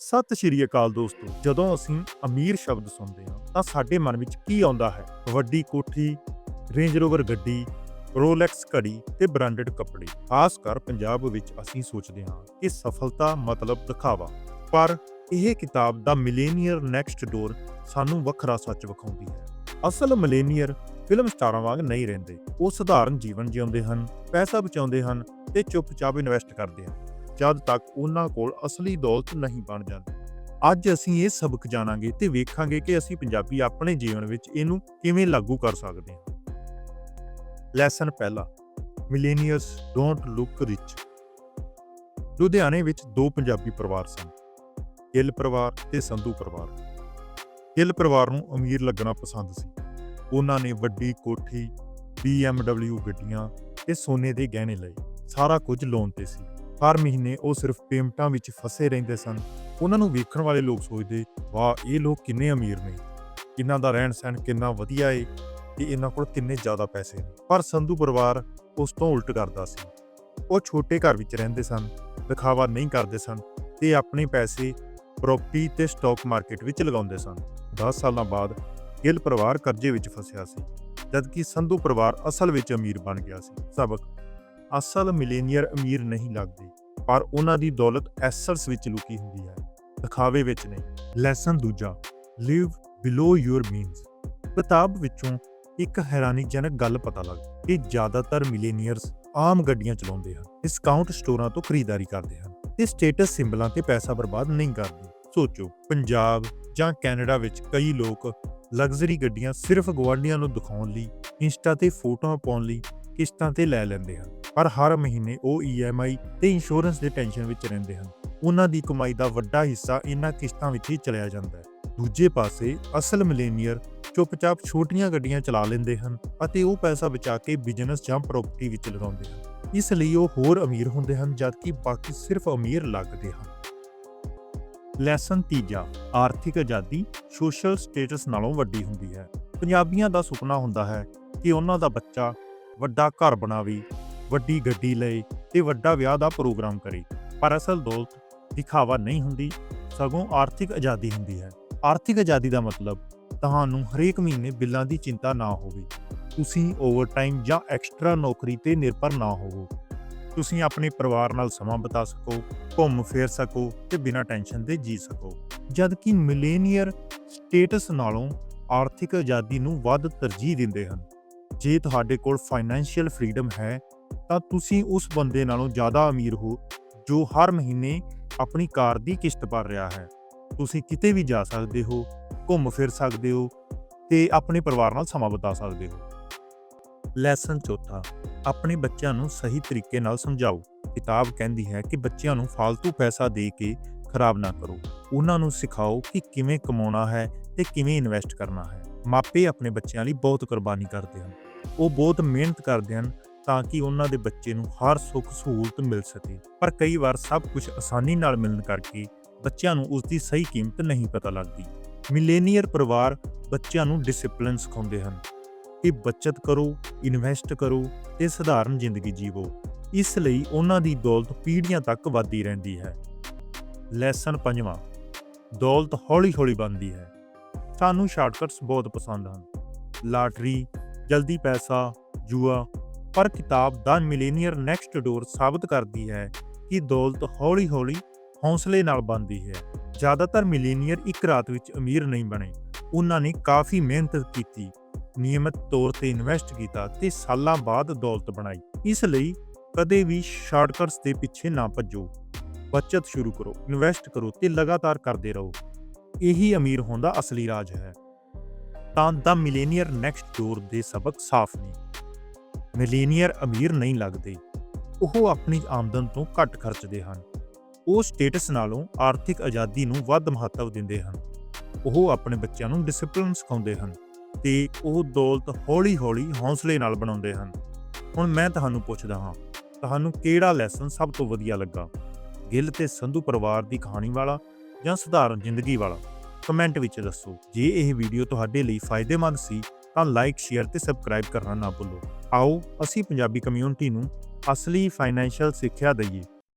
ਸਤਿ ਸ਼੍ਰੀ ਅਕਾਲ ਦੋਸਤੋ, ਜਦੋਂ ਅਸੀਂ ਅਮੀਰ ਸ਼ਬਦ ਸੁਣਦੇ ਹਾਂ, ਤਾਂ ਸਾਡੇ ਮਨ ਵਿੱਚ ਕੀ ਆਉਂਦਾ ਹੈ? ਵੱਡੀ ਕੋਠੀ, ਰੇਂਜ ਰੋਵਰ ਗੱਡੀ, ਰੋਲੈਕਸ ਘੜੀ ਤੇ ਬ੍ਰਾਂਡਡ ਕੱਪੜੇ। ਖਾਸ ਕਰ ਪੰਜਾਬ ਵਿੱਚ ਅਸੀਂ ਸੋਚਦੇ ਹਾਂ ਕਿ ਸਫਲਤਾ ਮਤਲਬ ਦਿਖਾਵਾ। ਪਰ ਇਹ ਕਿਤਾਬ ਦਾ ਮਿਲੇਨੀਅਰ ਨੈਕਸਟ ਡੋਰ ਸਾਨੂੰ ਵੱਖਰਾ ਸੱਚ ਵਿਖਾਉਂਦੀ ਹੈ। ਅਸਲ ਮਿਲੇਨੀਅਰ ਫਿਲਮ ਸਟਾਰਾਂ ਵਾਂਗ ਨਹੀਂ ਰਹਿੰਦੇ। ਉਹ ਸਧਾਰਨ ਜੀਵਨ ਜਿਉਂਦੇ ਹਨ, ਪੈਸਾ ਬਚਾਉਂਦੇ ਹਨ ਤੇ ਚੁੱਪਚਾਪ ਇਨਵੈਸਟ ਕਰਦੇ ਹਨ। ਜਦ ਤੱਕ ਉਹਨਾਂ ਕੋਲ ਅਸਲੀ ਦੌਲਤ ਨਹੀਂ ਬਣ ਜਾਂਦੀ। ਅੱਜ ਅਸੀਂ ਇਹ ਸਬਕ ਜਾਣਾਂਗੇ ਤੇ ਵੇਖਾਂਗੇ ਕਿ ਅਸੀਂ ਪੰਜਾਬੀ ਆਪਣੇ ਜੀਵਨ ਵਿੱਚ ਇਹਨੂੰ ਕਿਵੇਂ ਲਾਗੂ ਕਰ ਸਕਦੇ ਹਾਂ। ਲੈਸਨ ਪਹਿਲਾ ਮਿਲੇਨੀਅਰਸ ਡੋਂਟ ਲੁੱਕ ਰਿਚ ਲੁਧਿਆਣੇ ਵਿੱਚ ਦੋ ਪੰਜਾਬੀ ਪਰਿਵਾਰ ਸਨ, ਗਿੱਲ ਪਰਿਵਾਰ ਤੇ ਸੰਧੂ ਪਰਿਵਾਰ। ਗਿੱਲ ਪਰਿਵਾਰ ਨੂੰ ਅਮੀਰ ਲੱਗਣਾ ਪਸੰਦ ਸੀ। ਉਹਨਾਂ ਨੇ ਵੱਡੀ ਕੋਠੀ BMW ਗੱਡੀਆਂ ਤੇ ਸੋਨੇ ਦੇ ਗਹਿਣੇ ਲਏ। ਸਾਰਾ ਕੁਝ ਲੋਨ ਤੇ ਸੀ। ਹਰ ਮਹੀਨੇ ਉਹ ਸਿਰਫ ਪੇਮੈਂਟਾਂ ਵਿੱਚ ਫਸੇ ਰਹਿੰਦੇ ਸਨ। ਉਹਨਾਂ ਨੂੰ ਵੇਖਣ ਵਾਲੇ ਲੋਕ ਸੋਚਦੇ, ਵਾਹ, ਇਹ ਲੋਕ ਕਿੰਨੇ ਅਮੀਰ ਨੇ। ਇਹਨਾਂ ਦਾ ਰਹਿਣ ਸਹਿਣ ਕਿੰਨਾ ਵਧੀਆ ਏ ਤੇ ਇਹਨਾਂ ਕੋਲ ਕਿੰਨੇ ਜ਼ਿਆਦਾ ਪੈਸੇ ਨੇ। ਪਰ ਸੰਧੂ ਪਰਿਵਾਰ ਉਸ ਤੋਂ ਉਲਟ ਕਰਦਾ ਸੀ। ਉਹ ਛੋਟੇ ਘਰ ਵਿੱਚ ਰਹਿੰਦੇ ਸਨ, ਦਿਖਾਵਾ ਨਹੀਂ ਕਰਦੇ ਸਨ ਤੇ ਆਪਣੇ ਪੈਸੇ ਪ੍ਰਾਪਰਟੀ ਤੇ ਸਟਾਕ ਮਾਰਕੀਟ ਵਿੱਚ ਲਗਾਉਂਦੇ ਸਨ। 10 ਸਾਲਾਂ ਬਾਅਦ ਗਿੱਲ ਪਰਿਵਾਰ ਕਰਜ਼ੇ ਵਿੱਚ ਫਸਿਆ ਸੀ, ਜਦਕਿ ਸੰਧੂ ਪਰਿਵਾਰ ਅਸਲ ਵਿੱਚ ਅਮੀਰ ਬਣ ਗਿਆ ਸੀ। ਸਬਕ ਅਸਲ ਮਿਲੇਨੀਅਰ ਅਮੀਰ ਨਹੀਂ ਲੱਗਦੇ, ਪਰ ਉਹਨਾਂ ਦੀ ਦੌਲਤ ਐਸੈਟਸ ਵਿੱਚ ਲੁਕੀ ਹੁੰਦੀ ਹੈ। ਦਿਖਾਵੇ ਵਿੱਚ ਨਹੀਂ ਲੈਸਨ ਦੂਜਾ ਲਿਵ ਬਿਲੋ ਯੂਰ ਮੀਨਸ ਕਿਤਾਬ ਵਿੱਚੋਂ ਇੱਕ ਹੈਰਾਨੀਜਨਕ ਗੱਲ ਪਤਾ ਲੱਗਦੀ ਕਿ ਜ਼ਿਆਦਾਤਰ ਮਿਲੇਨੀਅਰਸ ਆਮ ਗੱਡੀਆਂ ਚਲਾਉਂਦੇ ਹਨ ਡਿਸਕਾਊਂਟ ਸਟੋਰਾਂ ਤੋਂ ਖਰੀਦਦਾਰੀ ਕਰਦੇ ਹਨ ਤੇ ਸਟੇਟਸ ਸਿੰਬਲਾਂ ਤੇ ਪੈਸਾ ਬਰਬਾਦ ਨਹੀਂ ਕਰਦੇ। ਸੋਚੋ, ਪੰਜਾਬ ਜਾਂ ਕੈਨੇਡਾ ਵਿੱਚ ਕਈ ਲੋਕ ਲਗਜ਼ਰੀ ਗੱਡੀਆਂ ਸਿਰਫ ਗੁਆਂਢੀਆਂ ਨੂੰ ਦਿਖਾਉਣ ਲਈ ਇੰਸਟਾ ਤੇ ਫੋਟੋਆਂ ਪਾਉਣ ਲਈ ਕਿਸ਼ਤਾਂ ਤੇ ਲੈ ਲੈਂਦੇ ਹਨ। ਪਰ ਹਰ ਮਹੀਨੇ ਉਹ EMI ਤੇ ਇੰਸ਼ੋਰੈਂਸ ਦੇ ਟੈਨਸ਼ਨ ਵਿੱਚ ਰਹਿੰਦੇ ਹਨ। ਉਹਨਾਂ ਦੀ ਕਮਾਈ ਦਾ ਵੱਡਾ ਹਿੱਸਾ ਇਹਨਾਂ ਕਿਸ਼ਤਾਂ ਵਿੱਚ ਹੀ ਚਲਿਆ ਜਾਂਦਾ ਹੈ। ਦੂਜੇ ਪਾਸੇ, ਅਸਲ ਮਿਲੇਨੀਅਰ ਚੁੱਪਚਾਪ ਛੋਟੀਆਂ ਗੱਡੀਆਂ ਚਲਾ ਲੈਂਦੇ ਹਨ ਅਤੇ ਉਹ ਪੈਸਾ ਬਚਾ ਕੇ ਬਿਜ਼ਨਸ ਜਾਂ ਪ੍ਰਾਪਰਟੀ ਵਿੱਚ ਲਗਾਉਂਦੇ ਹਨ। ਇਸ ਲਈ ਉਹ ਹੋਰ ਅਮੀਰ ਹੁੰਦੇ ਹਨ, ਜਦਕਿ ਬਾਕੀ ਸਿਰਫ ਅਮੀਰ ਲੱਗਦੇ ਹਨ। ਲੈਸਨ ਤੀਜਾ, ਆਰਥਿਕ ਆਜ਼ਾਦੀ ਸੋਸ਼ਲ ਸਟੇਟਸ ਨਾਲੋਂ ਵੱਡੀ ਹੁੰਦੀ ਹੈ। ਪੰਜਾਬੀਆਂ ਦਾ ਸੁਪਨਾ ਹੁੰਦਾ ਹੈ ਕਿ ਉਹਨਾਂ ਦਾ ਬੱਚਾ ਵੱਡਾ ਘਰ ਬਣਾਵੇ ਵੱਡੀ ਗੱਡੀ ਲਏ ਤੇ ਵੱਡਾ ਵਿਆਹ ਦਾ ਪ੍ਰੋਗਰਾਮ ਕਰੇ। ਪਰ ਅਸਲ ਦੌਲਤ ਦਿਖਾਵਾ ਨਹੀਂ ਹੁੰਦੀ, ਸਗੋਂ ਆਰਥਿਕ ਆਜ਼ਾਦੀ ਹੁੰਦੀ ਹੈ। ਆਰਥਿਕ ਆਜ਼ਾਦੀ ਦਾ ਮਤਲਬ ਤੁਹਾਨੂੰ ਹਰੇਕ ਮਹੀਨੇ ਬਿੱਲਾਂ ਦੀ ਚਿੰਤਾ ਨਾ ਹੋਵੇ। ਤੁਸੀਂ ਓਵਰਟਾਈਮ ਜਾਂ ਐਕਸਟਰਾ ਨੌਕਰੀ ਤੇ ਨਿਰਭਰ ਨਾ ਹੋਵੋ। ਤੁਸੀਂ ਆਪਣੇ ਪਰਿਵਾਰ ਨਾਲ ਸਮਾਂ ਬਿਤਾ ਸਕੋ, ਘੁੰਮ ਫਿਰ ਸਕੋ ਤੇ ਬਿਨਾਂ ਟੈਨਸ਼ਨ ਦੇ ਜੀ ਸਕੋ। ਜਦਕਿ ਮਿਲੇਨੀਅਰ ਸਟੇਟਸ ਨਾਲੋਂ ਆਰਥਿਕ ਆਜ਼ਾਦੀ ਨੂੰ ਵੱਧ ਤਰਜੀਹ ਦਿੰਦੇ ਹਨ। ਜੇ ਤੁਹਾਡੇ ਕੋਲ ਫਾਈਨੈਂਸ਼ੀਅਲ ਫਰੀडम ਹੈ ਤਾਂ ਤੁਸੀਂ ਉਸ ਬੰਦੇ ਨਾਲੋਂ ਜ਼ਿਆਦਾ ਅਮੀਰ ਹੋ, ਜੋ ਹਰ ਮਹੀਨੇ ਆਪਣੀ ਕਾਰ ਦੀ ਕਿਸ਼ਤ ਭਰ ਰਿਹਾ ਹੈ। ਤੁਸੀਂ ਕਿਤੇ ਵੀ ਜਾ ਸਕਦੇ ਹੋ, ਘੁੰਮ ਫਿਰ ਸਕਦੇ ਹੋ ਤੇ ਆਪਣੇ ਪਰਿਵਾਰ ਨਾਲ ਸਮਾਂ ਬਿਤਾ ਸਕਦੇ ਹੋ। ਲੈਸਨ ਚੌਥਾ, ਆਪਣੇ ਬੱਚਿਆਂ ਨੂੰ ਸਹੀ ਤਰੀਕੇ ਨਾਲ ਸਮਝਾਓ। ਕਿਤਾਬ ਕਹਿੰਦੀ ਹੈ ਕਿ ਬੱਚਿਆਂ ਨੂੰ ਫालतू ਪੈਸਾ ਦੇ ਕੇ ਖਰਾਬ ਨਾ ਕਰੋ। ਉਹਨਾਂ ਨੂੰ ਸਿਖਾਓ ਕਿ ਕਿਵੇਂ ਕਮਾਉਣਾ ਹੈ ਤੇ ਕਿਵੇਂ ਇਨਵੈਸਟ ਕਰਨਾ ਹੈ। ਮਾਪੇ ਆਪਣੇ ਬੱਚਿਆਂ ਲਈ ਬਹੁਤ ਕੁਰਬਾਨੀ ਕਰਦੇ ਹਨ। ਉਹ ਬਹੁਤ ਮਿਹਨਤ ਕਰਦੇ ਹਨ ਤਾਂ ਕਿ ਉਹਨਾਂ ਦੇ ਬੱਚੇ ਨੂੰ ਹਰ ਸੁੱਖ ਸਹੂਲਤ ਮਿਲ ਸਕੇ। ਪਰ ਕਈ ਵਾਰ ਸਭ ਕੁਝ ਆਸਾਨੀ ਨਾਲ ਮਿਲਣ ਕਰਕੇ ਬੱਚਿਆਂ ਨੂੰ ਉਸ ਦੀ ਸਹੀ ਕੀਮਤ ਨਹੀਂ ਪਤਾ ਲੱਗਦੀ। ਮਿਲੇਨੀਅਰ ਪਰਿਵਾਰ ਬੱਚਿਆਂ ਨੂੰ ਡਿਸਪਲਿਨ ਸਿਖਾਉਂਦੇ ਹਨ। ਕਿ ਬੱਚਤ ਕਰੋ ਇਨਵੈਸਟ ਕਰੋ ਤੇ ਸਧਾਰਨ ਜ਼ਿੰਦਗੀ ਜੀਵੋ। ਇਸ ਲਈ ਉਹਨਾਂ ਦੀ ਦੌਲਤ ਪੀੜ੍ਹੀਆਂ ਤੱਕ ਵਧਦੀ ਰਹਿੰਦੀ ਹੈ। ਲੈਸਨ ਪੰਜਵਾਂ, ਦੌਲਤ ਹੌਲੀ-ਹੌਲੀ ਬਣਦੀ ਹੈ। ਸਾਨੂੰ ਸ਼ਾਰਟਕਟਸ ਬਹੁਤ ਪਸੰਦ ਹਨ। ਲਾਟਰੀ ਜਲਦੀ ਪੈਸਾ, ਜੂਆ ਪਰ ਕਿਤਾਬ ਦਾ ਮਿਲੇਨੀਅਰ ਨੈਕਸਟ ਡੋਰ ਸਾਬਤ ਕਰਦੀ ਹੈ ਕਿ ਦੌਲਤ ਹੌਲੀ-ਹੌਲੀ ਹੌਸਲੇ ਨਾਲ ਬਣਦੀ ਹੈ। ਜ਼ਿਆਦਾਤਰ ਮਿਲੇਨੀਅਰ ਇੱਕ ਰਾਤ ਵਿੱਚ ਅਮੀਰ ਨਹੀਂ ਬਣੇ। ਉਹਨਾਂ ਨੇ ਕਾਫੀ ਮਿਹਨਤ ਕੀਤੀ, ਨਿਯਮਤ ਤੌਰ ਤੇ ਇਨਵੈਸਟ ਕੀਤਾ ਤੇ ਸਾਲਾਂ ਬਾਅਦ ਦੌਲਤ ਬਣਾਈ। ਇਸ ਲਈ ਕਦੇ ਵੀ ਸ਼ਾਰਟਕਟਸ ਦੇ ਪਿੱਛੇ ਨਾ ਭੱਜੋ। ਬਚਤ ਸ਼ੁਰੂ ਕਰੋ ਇਨਵੈਸਟ ਕਰੋ ਤੇ ਲਗਾਤਾਰ ਕਰਦੇ ਰਹੋ। ਇਹੀ ਅਮੀਰ ਹੋਣ ਦਾ ਅਸਲੀ ਰਾਜ ਹੈ। ਤਾਂ ਦਾ ਮਿਲੇਨੀਅਰ ਨੈਕਸਟ ਡੋਰ ਦੇ ਸਬਕ ਸਾਫ਼ ਨੇ। ਮਿਲੀਨੀਅਰ ਅਮੀਰ ਨਹੀਂ ਲੱਗਦੇ। ਉਹ ਆਪਣੀ ਆਮਦਨ ਤੋਂ ਘੱਟ ਖਰਚਦੇ ਹਨ। ਉਹ ਸਟੇਟਸ ਨਾਲੋਂ ਆਰਥਿਕ ਆਜ਼ਾਦੀ ਨੂੰ ਵੱਧ ਮਹੱਤਵ ਦਿੰਦੇ ਹਨ। ਉਹ ਆਪਣੇ ਬੱਚਿਆਂ ਨੂੰ ਡਿਸਪਲਿਨ ਸਿਖਾਉਂਦੇ ਹਨ ਤੇ ਉਹ ਦੌਲਤ ਹੌਲੀ-ਹੌਲੀ ਹੌਸਲੇ ਨਾਲ ਬਣਾਉਂਦੇ ਹਨ। ਹੁਣ ਮੈਂ ਤੁਹਾਨੂੰ ਪੁੱਛਦਾ ਹਾਂ, ਤੁਹਾਨੂੰ ਕਿਹੜਾ ਲੈਸਨ ਸਭ ਤੋਂ ਵਧੀਆ ਲੱਗਾ? ਗਿੱਲ ਤੇ ਸੰਧੂ ਪਰਿਵਾਰ ਦੀ ਕਹਾਣੀ ਵਾਲਾ ਜਾਂ ਸਧਾਰਨ ਜ਼ਿੰਦਗੀ ਵਾਲਾ? ਕਮੈਂਟ ਵਿੱਚ ਦੱਸੋ। ਜੇ ਇਹ ਵੀਡੀਓ ਤੁਹਾਡੇ ਲਈ ਫਾਇਦੇਮੰਦ ਸੀ, ਤਾਂ ਲਾਈਕ ਸ਼ੇਅਰ ਤੇ ਸਬਸਕ੍ਰਾਈਬ ਕਰਨਾ ਨਾ ਭੁੱਲੋ। ਆਓ ਅਸੀਂ ਪੰਜਾਬੀ ਕਮਿਊਨਿਟੀ ਨੂੰ ਅਸਲੀ ਫਾਈਨੈਂਸ਼ੀਅਲ ਸਿੱਖਿਆ ਦਈਏ।